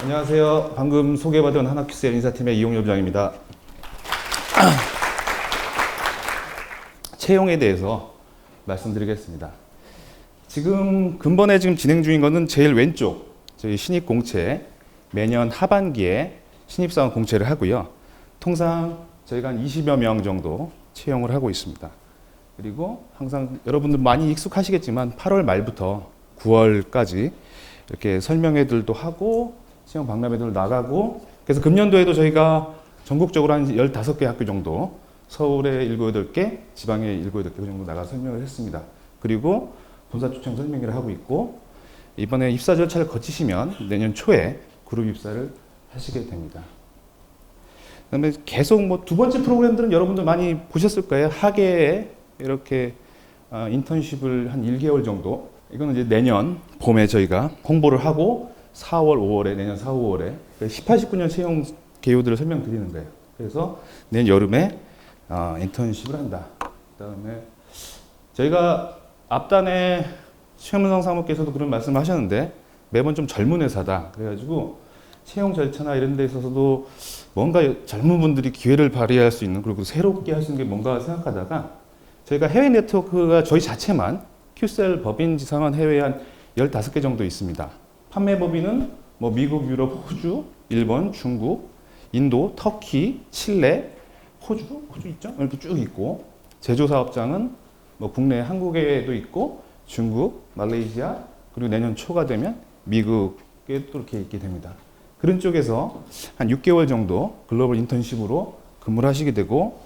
안녕하세요. 방금 소개받은 하나큐스의 인사팀의 이용엽 부장입니다. 채용에 대해서 말씀드리겠습니다. 지금 근본에 지금 진행 중인 것은 제일 왼쪽 저희 신입 공채 매년 하반기에 신입사원 공채를 하고요. 통상 저희가 한 20여 명 정도 채용을 하고 있습니다. 그리고 항상 여러분들 많이 익숙하시겠지만 8월 말부터 9월까지 이렇게 설명회들도 하고 시험 박람회들 나가고 그래서 금년도에도 저희가 전국적으로 한 15개 학교 정도 서울에 7, 8개, 지방에 7, 8개 정도 나가 설명을 했습니다. 그리고 본사 초청 설명회를 하고 있고 이번에 입사 절차를 거치시면 내년 초에 그룹 입사를 하시게 됩니다. 그다음에 계속 뭐 두 번째 프로그램들은 여러분들 많이 보셨을 거예요. 하계에 이렇게 어, 인턴십을 한 1개월 정도. 이거는 이제 내년 봄에 저희가 홍보를 하고 4월, 5월에 내년 4, 5월에 18, 19년 채용 개요들을 설명드리는 거예요. 그래서 내년 여름에 어, 인턴십을 한다. 그다음에 저희가 앞단에 최문성 사모께서도 그런 말씀을 하셨는데 매번 좀 젊은 회사다. 그래가지고 채용 절차나 이런 데 있어서도 뭔가 젊은 분들이 기회를 발휘할 수 있는 그리고 새롭게 있는 게 뭔가 생각하다가 저희가 해외 네트워크가 저희 자체만 큐셀 법인 지상한 해외에 한 15개 정도 있습니다. 판매 법인은 뭐 미국, 유럽, 호주, 일본, 중국, 인도, 터키, 칠레, 호주, 호주 있죠? 이렇게 쭉 있고 제조 사업장은 뭐 국내 한국에도 있고 중국, 말레이시아 그리고 내년 초가 되면 미국에 또 이렇게 있게 됩니다. 그런 쪽에서 한 6개월 정도 글로벌 인턴십으로 근무를 하시게 되고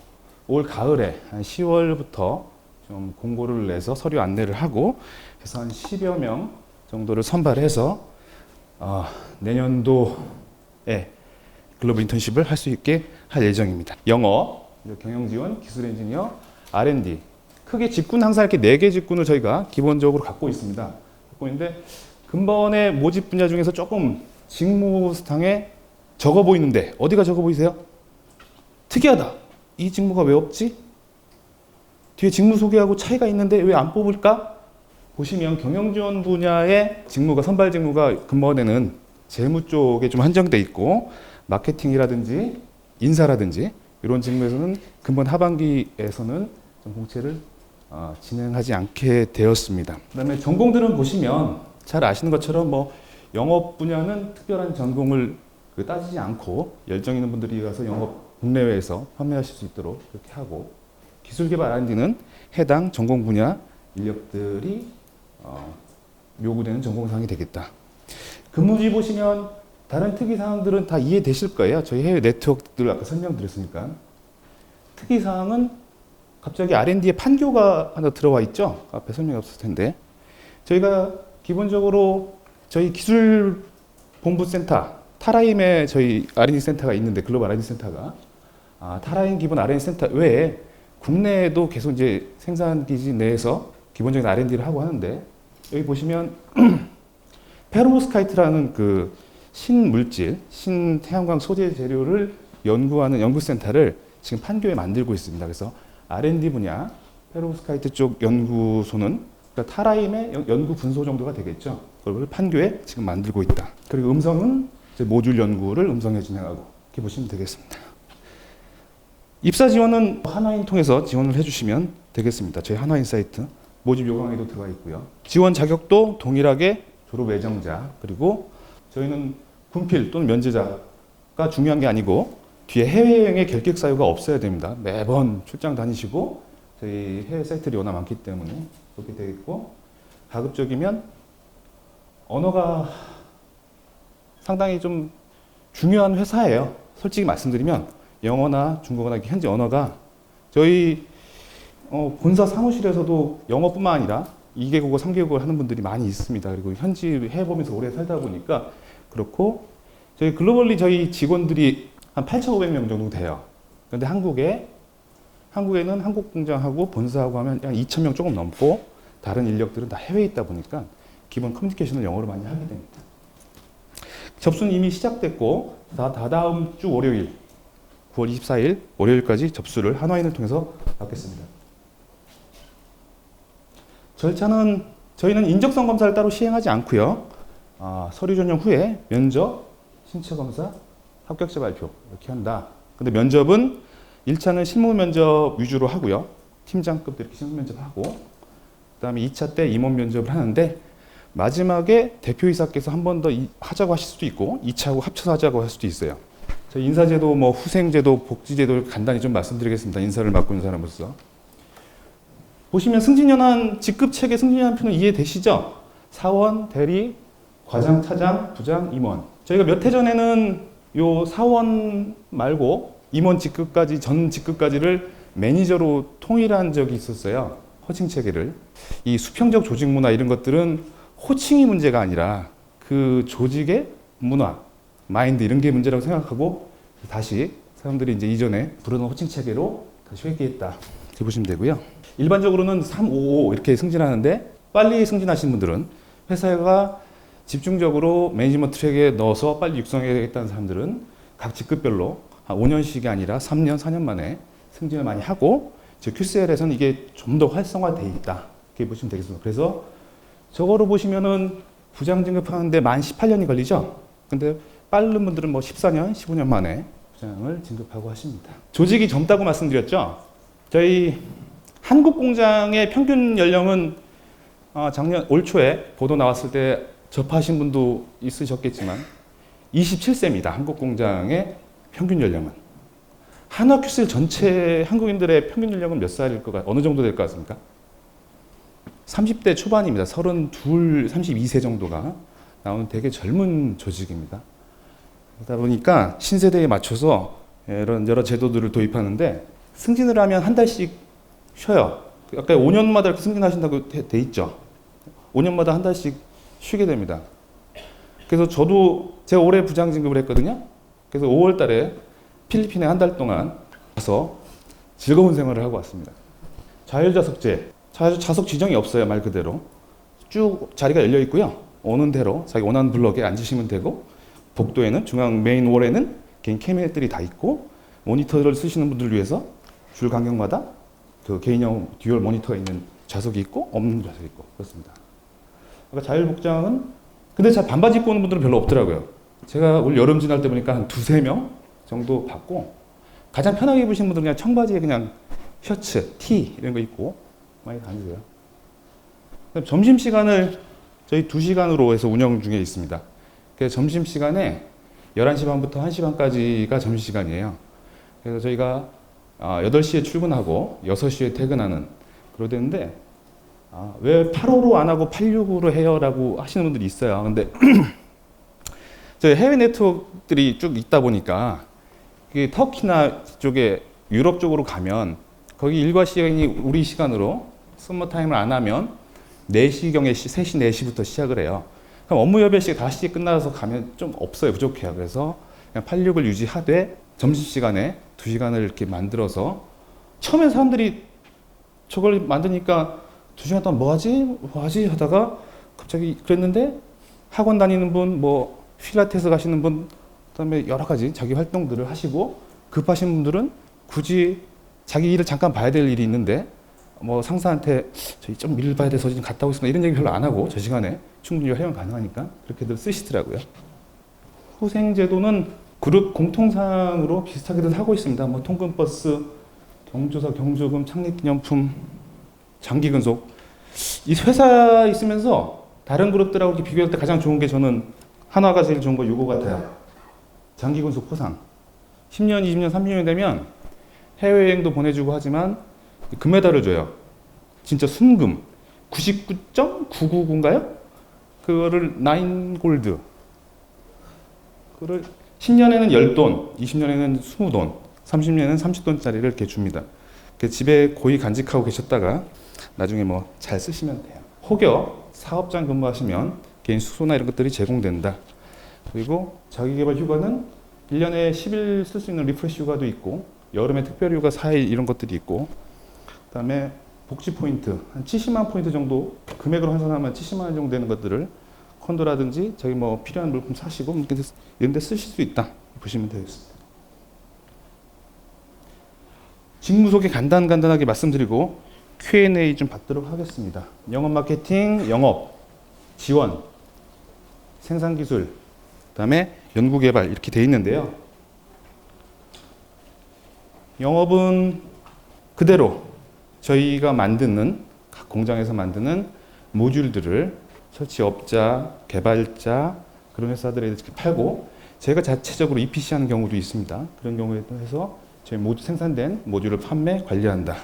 올 가을에 한 10월부터 좀 공고를 내서 서류 안내를 하고 해서 한 10여 명 정도를 선발해서 어, 내년도에 글로벌 인턴십을 할 수 있게 할 예정입니다. 영어, 경영 지원, 기술 엔지니어, R&D 크게 직군 항상 이렇게 네 개 직군을 저희가 기본적으로 갖고 있습니다. 갖고 있는데 근본의 모집 분야 중에서 조금 직무상에 적어 보이는데 어디가 적어 보이세요? 특이하다. 이 직무가 왜 없지? 뒤에 직무 소개하고 차이가 있는데 왜 안 뽑을까? 보시면 경영 지원 분야의 직무가 선발 직무가 근본에는 재무 쪽에 좀 한정돼 있고 마케팅이라든지 인사라든지 이런 직무에서는 근본 하반기에서는 좀 공채를 어, 진행하지 않게 되었습니다. 그다음에 전공들은 보시면 잘 아시는 것처럼 뭐 영업 분야는 특별한 전공을 그 따지지 않고 열정 있는 분들이 가서 영업 국내외에서 판매하실 수 있도록 그렇게 하고 기술 개발 R&D는 해당 전공 분야 인력들이 어, 요구되는 전공상이 되겠다. 근무지 보시면 다른 특이 사항들은 다 이해되실 거예요. 저희 해외 네트워크들 아까 설명드렸으니까 특이 사항은 갑자기 R&D에 판교가 하나 들어와 있죠. 앞에 설명이 없을 텐데 저희가 기본적으로 저희 기술 본부 센터 타라임에 저희 R&D 센터가 있는데 글로벌 R&D 센터가 아, 타라임 기본 R&D 센터 외에 국내에도 계속 이제 생산 기지 내에서 기본적인 R&D를 하고 하는데 여기 보시면 페로스카이트라는 그 신물질, 신태양광 소재 재료를 연구하는 연구센터를 지금 판교에 만들고 있습니다. 그래서 R&D 분야 페로스카이트 쪽 연구소는 그러니까 타라임의 연- 연구 분소 정도가 되겠죠. 그걸 판교에 지금 만들고 있다. 그리고 음성은 모듈 연구를 음성에 진행하고 이렇게 보시면 되겠습니다. 입사 지원은 하나인 통해서 지원을 해주시면 되겠습니다. 저희 하나인 사이트 모집 요강에도 들어가 있고요. 지원 자격도 동일하게 졸업 예정자 그리고 저희는 분필 또는 면제자가 중요한 게 아니고 뒤에 해외여행의 결격 사유가 없어야 됩니다. 매번 출장 다니시고 저희 해외 사이트들이 워낙 많기 때문에 그렇게 되어 있고 가급적이면 언어가 상당히 좀 중요한 회사예요. 솔직히 말씀드리면 영어나 중국어나 현지 언어가 저희 어, 본사 사무실에서도 영어뿐만 아니라 2개국어, 3개국어 하는 분들이 많이 있습니다. 그리고 현지 해보면서 오래 살다 보니까 그렇고 저희 글로벌리 저희 직원들이 한 8,500명 정도 돼요. 그런데 한국에 한국에는 한국 공장하고 본사하고 하면 한 2,000명 조금 넘고 다른 인력들은 다 해외에 있다 보니까 기본 커뮤니케이션을 영어로 많이 하게 됩니다. 접수는 이미 시작됐고 다, 다 다음 주 월요일 9월 24일 월요일까지 접수를 한화인을 통해서 받겠습니다. 절차는 저희는 인적성 검사를 따로 시행하지 않고요. 아, 서류 전형 후에 면접, 신체 검사, 합격자 발표 이렇게 한다. 근데 면접은 1차는 실무 면접 위주로 하고요. 팀장급 이렇게 실무 면접하고 그다음에 2차 때 임원 면접을 하는데 마지막에 대표이사께서 한 번 더 하자고 하실 수도 있고 2차하고 합쳐서 하자고 할 수도 있어요. 저희 인사제도, 뭐 후생제도, 복지제도를 간단히 좀 말씀드리겠습니다. 인사를 맡고 있는 사람으로서. 보시면 승진연한 직급 체계 승진연한 표는 이해되시죠? 사원, 대리, 과장, 차장, 부장, 임원. 저희가 몇 해 전에는 요 사원 말고 임원 직급까지 전 직급까지를 매니저로 통일한 적이 있었어요. 호칭 체계를. 이 수평적 조직 문화 이런 것들은 호칭이 문제가 아니라 그 조직의 문화, 마인드 이런 게 문제라고 생각하고 다시 사람들이 이제 이전에 부르던 호칭 체계로 다시 회귀했다. 이렇게 보시면 되고요. 일반적으로는 3, 5, 5 이렇게 승진하는데 빨리 승진하신 분들은 회사가 집중적으로 매니지먼트 트랙에 넣어서 빨리 육성해야겠다는 사람들은 각 직급별로 한 5년씩이 아니라 3년, 4년 만에 승진을 많이 하고 즉 QCL에서는 이게 좀 더 활성화돼 있다. 이렇게 보시면 되겠습니다. 그래서 저거로 보시면은 부장 진급하는데 만 18년이 걸리죠. 근데 빠른 분들은 뭐 14년, 15년 만에 부장을 진급하고 하십니다. 조직이 젊다고 말씀드렸죠. 저희 한국 공장의 평균 연령은 어, 작년 올 초에 보도 나왔을 때 접하신 분도 있으셨겠지만 27세입니다. 한국 공장의 평균 연령은. 한화큐셀 전체 한국인들의 평균 연령은 몇 살일 것 같, 어느 정도 될 것 같습니까? 30대 초반입니다. 32, 32세 정도가 나오는 되게 젊은 조직입니다. 그러다 보니까 신세대에 맞춰서 이런 여러 제도들을 도입하는데 승진을 하면 한 달씩 쉬어요. 아까 5년마다 이렇게 승진하신다고 돼, 돼 있죠. 5년마다 한 달씩 쉬게 됩니다. 그래서 저도 제가 올해 부장 진급을 했거든요. 그래서 5월 달에 필리핀에 한 달 동안 가서 즐거운 생활을 하고 왔습니다. 자율좌석제, 자- 좌석 지정이 없어요, 말 그대로. 쭉 자리가 열려 있고요. 오는 대로 자기 원하는 블럭에 앉으시면 되고, 복도에는 중앙 메인 월에는 개인 캐비넷들이 다 있고, 모니터를 쓰시는 분들을 위해서 줄 간격마다 그 개인형 듀얼 모니터가 있는 좌석이 있고, 없는 좌석이 있고, 그렇습니다. 아까 자율복장은, 근데 자 반바지 입고 오는 분들은 별로 없더라고요. 제가 올 여름 지날 때 보니까 한 두세 명 정도 봤고, 가장 편하게 입으신 분들은 그냥 청바지에 그냥 셔츠, 티 이런 거 입고 많이 다니세요. 점심 시간을 저희 2시간으로 해서 운영 중에 있습니다. 그래서 점심 시간에 11시 반부터 1시 반까지가 점심 시간이에요. 그래서 저희가 아, 8시에 출근하고 6시에 퇴근하는 그러되는데 아, 왜 8호로 안 하고 86으로 해요라고 하시는 분들이 있어요. 근데 저희 해외 네트워크들이 쭉 있다 보니까 터키나 쪽에 유럽 쪽으로 가면 거기 일과 시간이 우리 시간으로 서머 타임을 안 하면 4시경에 3시, 4시부터 시작을 해요. 그럼 업무 여별 시가 5시에 끝나서 가면 좀 없어요. 부족해요. 그래서 그냥 86을 유지하되 점심시간에 2시간을 이렇게 만들어서 처음에 사람들이 저걸 만드니까 2시간 동안 뭐 하지? 뭐 하지? 하다가 갑자기 그랬는데 학원 다니는 분, 뭐 필라테스 가시는 분, 그다음에 여러 가지 자기 활동들을 하시고 급하신 분들은 굳이 자기 일을 잠깐 봐야 될 일이 있는데 뭐 상사한테 저희 좀일 봐야 돼서 지금 갔다 오겠습니다 이런 얘기 별로 안 하고 저 시간에 충분히 활용 가능하니까 그렇게들 쓰시더라고요. 후생제도는 그룹 공통상으로 비슷하게들 하고 있습니다. 뭐 통근버스, 경조사, 경조금, 창립기념품, 장기근속 이 회사 있으면서 다른 그룹들하고 이렇게 비교할 때 가장 좋은 게 저는 한화가 제일 좋은 거 요거 같아요. 장기근속 포상. 10년, 20년, 30년이 되면 해외여행도 보내주고 하지만 금메달을 줘요. 진짜 순금. 99.999인가요? 그거를 나인 골드. 그거를 10년에는 10돈, 20년에는 20돈, 30년에는 30돈짜리를 이렇게 줍니다. 그 집에 고이 간직하고 계셨다가 나중에 뭐 잘 쓰시면 돼요. 혹여 사업장 근무하시면 개인 숙소나 이런 것들이 제공된다. 그리고 자기개발 휴가는 1년에 10일 쓸 수 있는 리프레시 휴가도 있고 여름에 특별 휴가 4일 이런 것들이 있고 그다음에 복지 포인트 한 70만 포인트 정도 금액으로 환산하면 70만 원 정도 되는 것들을 콘도라든지 저기 뭐 필요한 물품 사시고 뭐 이런 데 쓰실 수 있다 보시면 되겠습니다. 직무 소개 간단 간단하게 말씀드리고 Q&A 좀 받도록 하겠습니다. 영업 마케팅, 영업, 지원, 생산 기술, 그다음에 연구 개발 이렇게 돼 있는데요. 영업은 그대로 저희가 만드는 각 공장에서 만드는 모듈들을 설치업자, 개발자 그런 회사들에 이렇게 팔고 저희가 자체적으로 EPC 하는 경우도 있습니다. 그런 경우에도 해서 저희 모두 생산된 모듈을 판매 관리한다.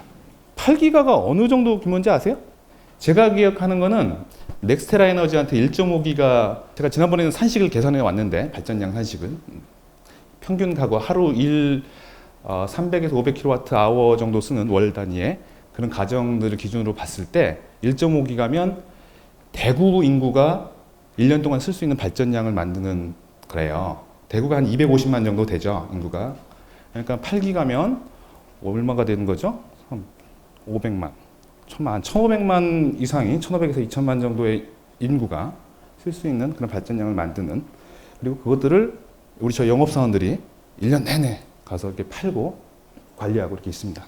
8기가가 어느 정도 규모인지 아세요? 제가 기억하는 거는 넥스테라 에너지한테 1.5기가 제가 지난번에는 산식을 계산해 왔는데 발전량 산식을 평균 가구 하루 일 어, 300에서 500kWh 정도 쓰는 월 단위의 그런 가정들을 기준으로 봤을 때 1.5기가면 대구 인구가 1년 동안 쓸 수 있는 발전량을 만드는 거래요. 대구가 한 250만 정도 되죠, 인구가. 그러니까 8기가면 얼마가 되는 거죠? 500만. 천만, 1,500만 이상이 1,500에서 2,000만 정도의 인구가 쓸 수 있는 그런 발전량을 만드는 그리고 그것들을 우리 저 영업사원들이 1년 내내 가서 이렇게 팔고 관리하고 이렇게 있습니다.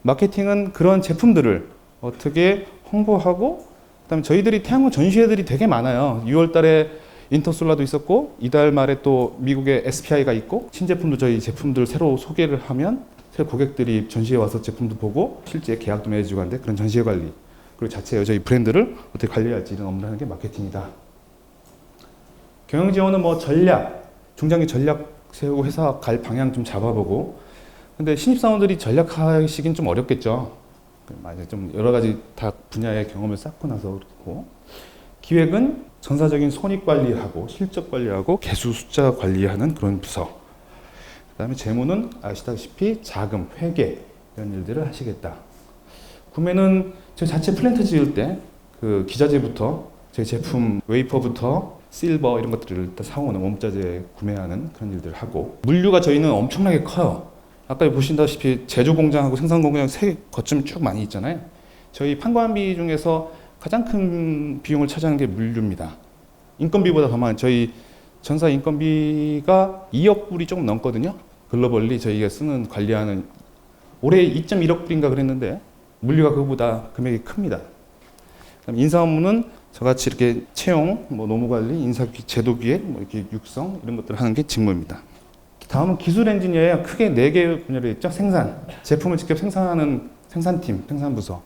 마케팅은 그런 제품들을 어떻게 홍보하고 그다음에 저희들이 태양광 전시회들이 되게 많아요. 6월 달에 인터솔라도 있었고 이달 말에 또 미국의 SPI가 있고 신제품도 저희 제품들 새로 소개를 하면 새 고객들이 전시회 와서 제품도 보고 실제 계약도 맺어주고 하는데 그런 전시회 관리 그리고 자체 저희 브랜드를 어떻게 관리할지 이런 업무를 하는 게 마케팅이다. 경영 지원은 뭐 전략, 중장기 전략 세우고 회사 갈 방향 좀 잡아보고 근데 신입사원들이 전략하시긴 좀 어렵겠죠. 맞아요. 좀 여러 가지 다 분야의 경험을 쌓고 나서 그렇고 기획은 전사적인 손익 관리하고 실적 관리하고 개수 숫자 관리하는 그런 부서. 그다음에 재무는 아시다시피 자금, 회계 이런 일들을 하시겠다. 구매는 저 자체 플랜트 지을 때 그 기자재부터 제 제품 웨이퍼부터 실버 이런 것들을 다 사오는 원자재 구매하는 그런 일들을 하고 물류가 저희는 엄청나게 커요. 아까 보신다시피 제조 공장하고 생산 공장 세 거점 쭉 많이 있잖아요. 저희 판관비 중에서 가장 큰 비용을 차지하는 게 물류입니다. 인건비보다 더 많은 저희 전사 인건비가 2억 불이 조금 넘거든요. 글로벌리 저희가 쓰는 관리하는 올해 2.1억 불인가 그랬는데 물류가 그거보다 금액이 큽니다. 인사 업무는 저같이 이렇게 채용, 뭐 노무 관리, 인사 기- 제도 기획, 뭐 이렇게 육성 이런 것들을 하는 게 직무입니다. 다음은 기술 엔지니어예요. 크게 네개 분야로 있죠. 생산, 제품을 직접 생산하는 생산팀, 생산부서.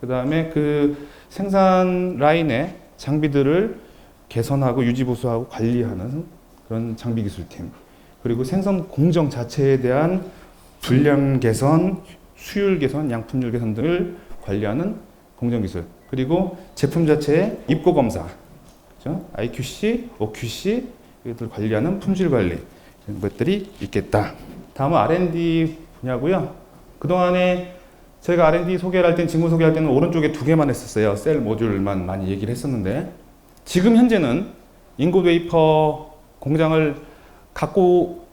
그 다음에 그 생산 라인의 장비들을 개선하고 유지 보수하고 관리하는 그런 장비 기술팀. 그리고 생선 공정 자체에 대한 분량 개선, 수율 개선, 양품률 개선 등을 관리하는 공정 기술. 그리고 제품 자체의 입고 검사, 그죠? IQC, OQC 이것들 관리하는 품질 관리 이런 것들이 있겠다. 다음은 R&D 분야고요. 그 동안에 저희가 R&D 소개를 할땐 직무 소개할 때는 오른쪽에 두 개만 했었어요. 셀 모듈만 많이 얘기를 했었는데 지금 현재는 인고 웨이퍼 공장을 갖고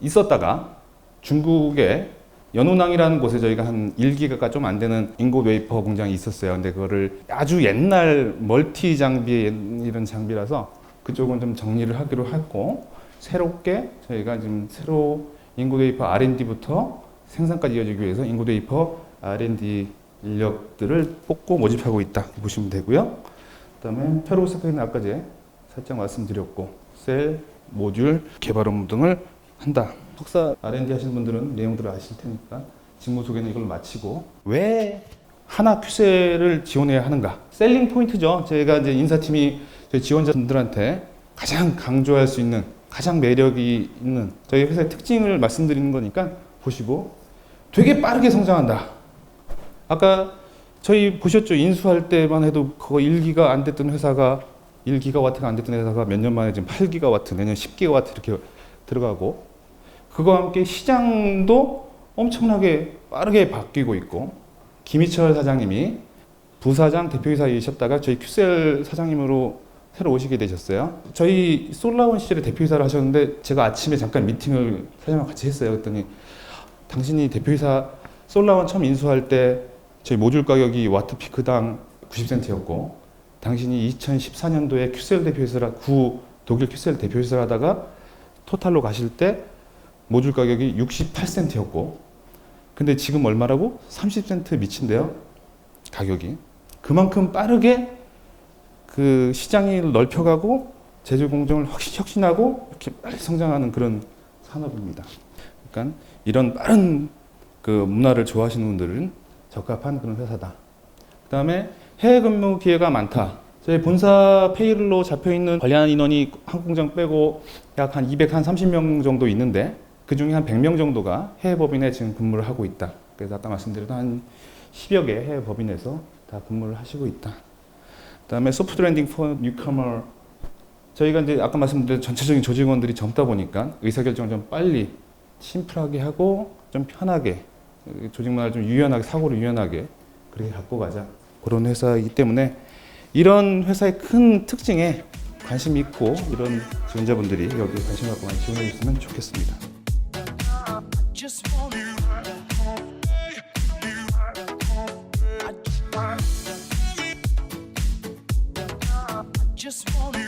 있었다가 중국의 연호낭이라는 곳에 저희가 한 1기가가 좀 안 되는 인고 웨이퍼 공장이 있었어요. 근데 그거를 아주 옛날 멀티 장비의 옛- 이런 장비라서 그쪽은 좀 정리를 하기로 했고 새롭게 저희가 지금 새로 인고 웨이퍼 R&D부터 생산까지 이어지기 위해서 인고 웨이퍼 R&D 인력들을 뽑고 모집하고 있다 보시면 되고요. 그다음에 페로스카이는 아까 제 살짝 말씀드렸고 셀, 모듈, 개발 업무 등을 한다. 석사 R&D 하시는 분들은 내용들을 아실 테니까 직무 소개는 이걸 마치고 왜 하나 큐셀을 지원해야 하는가? 셀링 포인트죠. 제가 이제 인사팀이 저희 지원자분들한테 가장 강조할 수 있는 가장 매력이 있는 저희 회사의 특징을 말씀드리는 거니까 보시고 되게 빠르게 성장한다. 아까 저희 보셨죠? 인수할 때만 해도 그거 1기가 안 됐던 회사가 1기가와트가 안 됐던 회사가 몇 년 만에 지금 8기가와트, 내년 10기가와트 이렇게 들어가고 그거와 함께 시장도 엄청나게 빠르게 바뀌고 있고 김희철 사장님이 부사장 대표이사이셨다가 저희 큐셀 사장님으로 새로 오시게 되셨어요. 저희 솔라원 시절에 대표이사를 하셨는데 제가 아침에 잠깐 미팅을 사장님과 같이 했어요. 그랬더니 당신이 대표이사 솔라원 처음 인수할 때 저희 모듈 가격이 와트 피크당 90센트였고 당신이 2014년도에 큐셀 대표이사라 구 독일 큐셀 대표이사를 하다가 토탈로 가실 때 모듈 가격이 68센트였고 근데 지금 얼마라고? 30센트 미친데요. 가격이. 그만큼 빠르게 그 시장이 넓혀가고 제조 공정을 혁신- 혁신 하고 이렇게 빨리 성장하는 그런 산업입니다. 그러니까 이런 빠른 그 문화를 좋아하시는 분들은 적합한 그런 회사다. 그다음에 해외 근무 기회가 많다. 저희 본사 페이로 잡혀 있는 관리하는 인원이 한 공장 빼고 약 한 230명 정도 있는데 그 중에 한 100명 정도가 해외 법인에 지금 근무를 하고 있다. 그래서 아까 말씀드렸던 한 10여 개 해외 법인에서 다 근무를 하시고 있다. 그다음에 소프트 랜딩 포 뉴커머 저희가 이제 아까 말씀드린 전체적인 조직원들이 젊다 보니까 의사결정을 좀 빨리 심플하게 하고 좀 편하게 조직 문화를 좀 유연하게 사고를 유연하게 그렇게 갖고 가자 그런 회사이기 때문에 이런 회사의 큰 특징에 관심 있고 이런 지원자분들이 여기 관심 갖고 많이 지원해 주시면 좋겠습니다. just want